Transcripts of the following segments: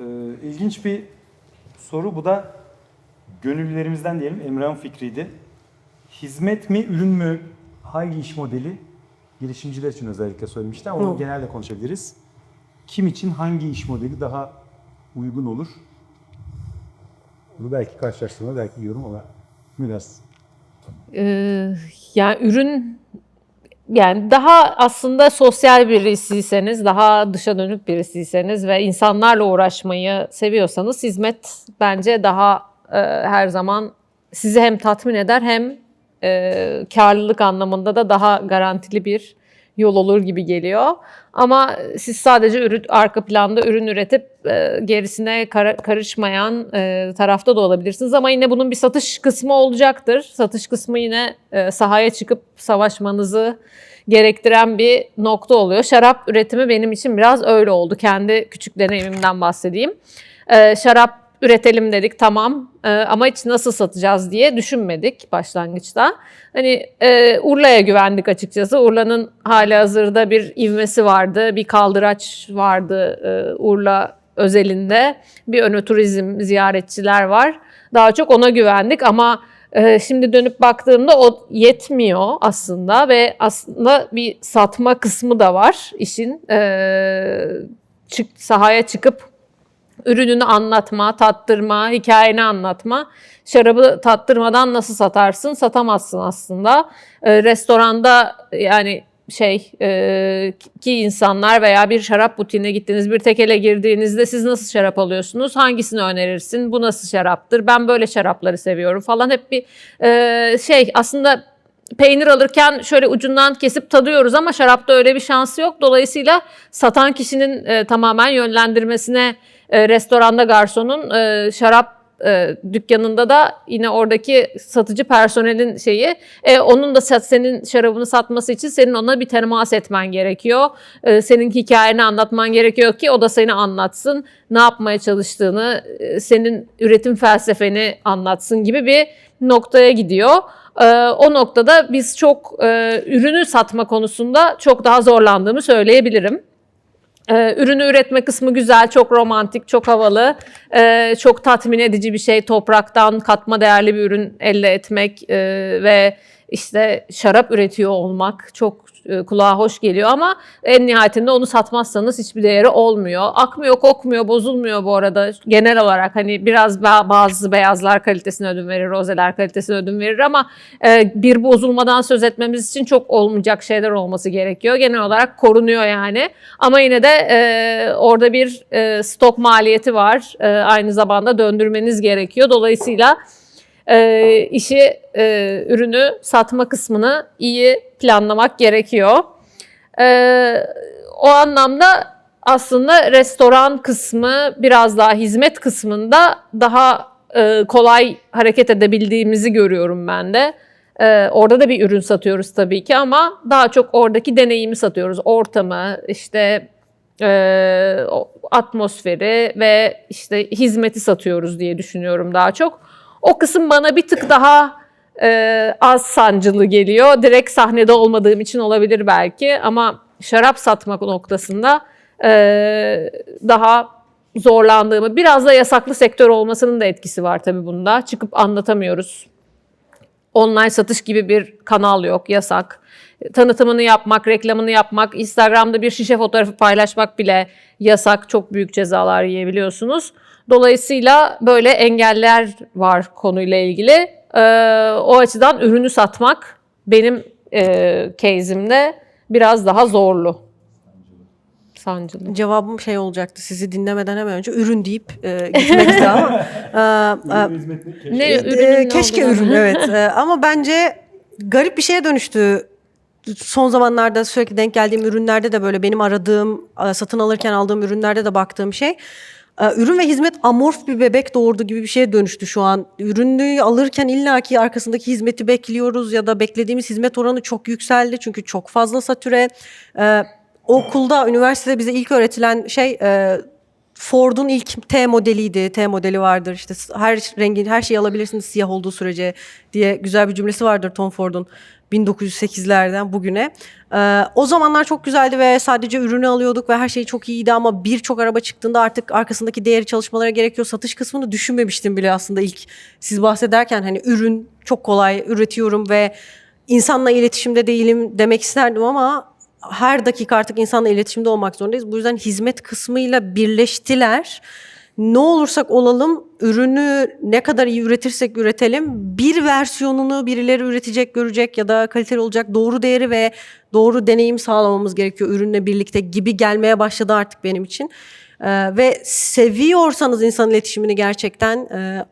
Ee, ilginç bir soru. Bu da gönüllülerimizden diyelim. Emrah'ın fikriydi. Hizmet mi, ürün mü? Hangi iş modeli? Girişimciler için özellikle söylemişti ama onu Hı. genelde konuşabiliriz. Kim için hangi iş modeli daha uygun olur? Bunu belki karşılaştırma, belki yorum ama biraz Ee, yani ürün yani daha aslında sosyal birisiyseniz, daha dışa dönük birisiyseniz ve insanlarla uğraşmayı seviyorsanız hizmet bence daha e, her zaman sizi hem tatmin eder hem e, karlılık anlamında da daha garantili bir yol olur gibi geliyor. Ama siz sadece ürün, arka planda ürün üretip e, gerisine kara- karışmayan e, tarafta da olabilirsiniz. Ama yine bunun bir satış kısmı olacaktır. Satış kısmı yine e, sahaya çıkıp savaşmanızı gerektiren bir nokta oluyor. Şarap üretimi benim için biraz öyle oldu. Kendi küçük deneyimimden bahsedeyim. E, şarap üretelim dedik tamam E, ama hiç nasıl satacağız diye düşünmedik başlangıçta. Hani e, Urla'ya güvendik açıkçası. Urla'nın hali hazırda bir ivmesi vardı, bir kaldıraç vardı e, Urla özelinde. Bir önöturizm ziyaretçiler var. Daha çok ona güvendik ama e, şimdi dönüp baktığımda o yetmiyor aslında ve aslında bir satma kısmı da var işin. E, çık, sahaya çıkıp ürününü anlatma, tattırma, hikayeni anlatma. Şarabı tattırmadan nasıl satarsın? Satamazsın aslında. Ee, restoranda yani şey e, ki insanlar veya bir şarap butiğine gittiniz bir tekele girdiğinizde siz nasıl şarap alıyorsunuz? Hangisini önerirsin? Bu nasıl şaraptır? Ben böyle şarapları seviyorum falan hep bir e, şey aslında peynir alırken şöyle ucundan kesip tadıyoruz ama şarapta öyle bir şansı yok. Dolayısıyla satan kişinin e, tamamen yönlendirmesine e, restoranda garsonun e, şarap e, dükkanında da yine oradaki satıcı personelin şeyi e, onun da senin şarabını satması için senin ona bir temas etmen gerekiyor. E, senin hikayeni anlatman gerekiyor ki o da seni anlatsın. Ne yapmaya çalıştığını, e, senin üretim felsefeni anlatsın gibi bir noktaya gidiyor. Ee, o noktada biz çok e, ürünü satma konusunda çok daha zorlandığımı söyleyebilirim. Ee, ürünü üretme kısmı güzel, çok romantik, çok havalı, e, çok tatmin edici bir şey. Topraktan katma değerli bir ürün elde etmek e, ve işte şarap üretiyor olmak çok e, kulağa hoş geliyor ama en nihayetinde onu satmazsanız hiçbir değeri olmuyor. Akmıyor, kokmuyor, bozulmuyor bu arada. Genel olarak hani biraz ba- bazı beyazlar kalitesine ödün verir, rozeler kalitesine ödün verir ama e, bir bozulmadan söz etmemiz için çok olmayacak şeyler olması gerekiyor. Genel olarak korunuyor yani. Ama yine de e, orada bir stok maliyeti var. Aynı zamanda döndürmeniz gerekiyor. Dolayısıyla e, işi, e, ürünü satma kısmını iyi planlamak gerekiyor. E, o anlamda aslında restoran kısmı biraz daha hizmet kısmında daha e, kolay hareket edebildiğimizi görüyorum ben de. E, orada da bir ürün satıyoruz tabii ki ama daha çok oradaki deneyimi satıyoruz. Ortamı, işte e, atmosferi ve işte hizmeti satıyoruz diye düşünüyorum daha çok. O kısım bana bir tık daha e, az sancılı geliyor. Direkt sahnede olmadığım için olabilir belki ama şarap satmak noktasında e, daha zorlandığımı, biraz da yasaklı sektör olmasının da etkisi var tabii bunda. Çıkıp anlatamıyoruz. Online satış gibi bir kanal yok, yasak. Tanıtımını yapmak, reklamını yapmak, Instagram'da bir şişe fotoğrafı paylaşmak bile yasak. Çok büyük cezalar yiyebiliyorsunuz. Dolayısıyla böyle engeller var konuyla ilgili. Ee, o açıdan ürünü satmak benim e, case'imde biraz daha zorlu. Sancılı. Cevabım şey olacaktı sizi dinlemeden hemen önce ürün deyip e, gitmekti ama. e, e? Ne E, keşke olduğunu- ürün evet E, ama bence garip bir şeye dönüştü. Son zamanlarda sürekli denk geldiğim ürünlerde de böyle benim aradığım, e, satın alırken aldığım ürünlerde de baktığım şey. E, Ürün ve hizmet amorf bir bebek doğurdu gibi bir şeye dönüştü şu an. Ürünü alırken illaki arkasındaki hizmeti bekliyoruz ya da beklediğimiz hizmet oranı çok yükseldi çünkü çok fazla satüre. E, Okulda, üniversitede bize ilk öğretilen şey e, Ford'un ilk T modeliydi. T modeli vardır. İşte her rengin her şeyi alabilirsiniz siyah olduğu sürece diye güzel bir cümlesi vardır Tom Ford'un 1908'lerden bugüne. Ee, o zamanlar çok güzeldi ve sadece ürünü alıyorduk ve her şey çok iyiydi ama birçok araba çıktığında artık arkasındaki değeri çalışmalara gerekiyor. Satış kısmını düşünmemiştim bile aslında ilk siz bahsederken hani ürün çok kolay üretiyorum ve insanla iletişimde değilim demek isterdim ama her dakika artık insanla iletişimde olmak zorundayız. Bu yüzden hizmet kısmıyla birleştiler. Ne olursak olalım ürünü ne kadar iyi üretirsek üretelim bir versiyonunu birileri üretecek, görecek ya da kaliteli olacak doğru değeri ve doğru deneyim sağlamamız gerekiyor ürünle birlikte gibi gelmeye başladı artık benim için. Ee, ve seviyorsanız insan iletişimini gerçekten e,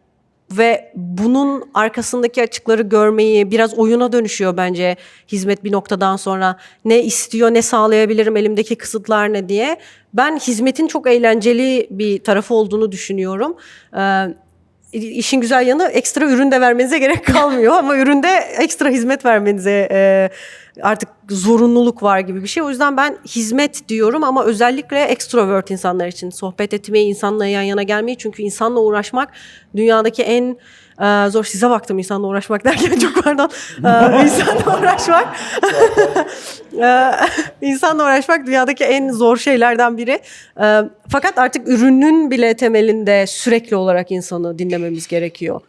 ve bunun arkasındaki açıkları görmeyi biraz oyuna dönüşüyor bence hizmet bir noktadan sonra. Ne istiyor, ne sağlayabilirim, elimdeki kısıtlar ne diye. Ben hizmetin çok eğlenceli bir tarafı olduğunu düşünüyorum. Ee, işin güzel yanı ekstra ürün de vermenize gerek kalmıyor ama üründe ekstra hizmet vermenize e, artık zorunluluk var gibi bir şey. O yüzden ben hizmet diyorum ama özellikle extrovert insanlar için sohbet etmeyi, insanla yan yana gelmeyi çünkü insanla uğraşmak dünyadaki en e, zor. Size baktım insanla uğraşmak derken çok pardon. E, insanla uğraşmak e, insanla uğraşmak dünyadaki en zor şeylerden biri. E, fakat artık ürünün bile temelinde sürekli olarak insanı dinlememiz gerekiyor.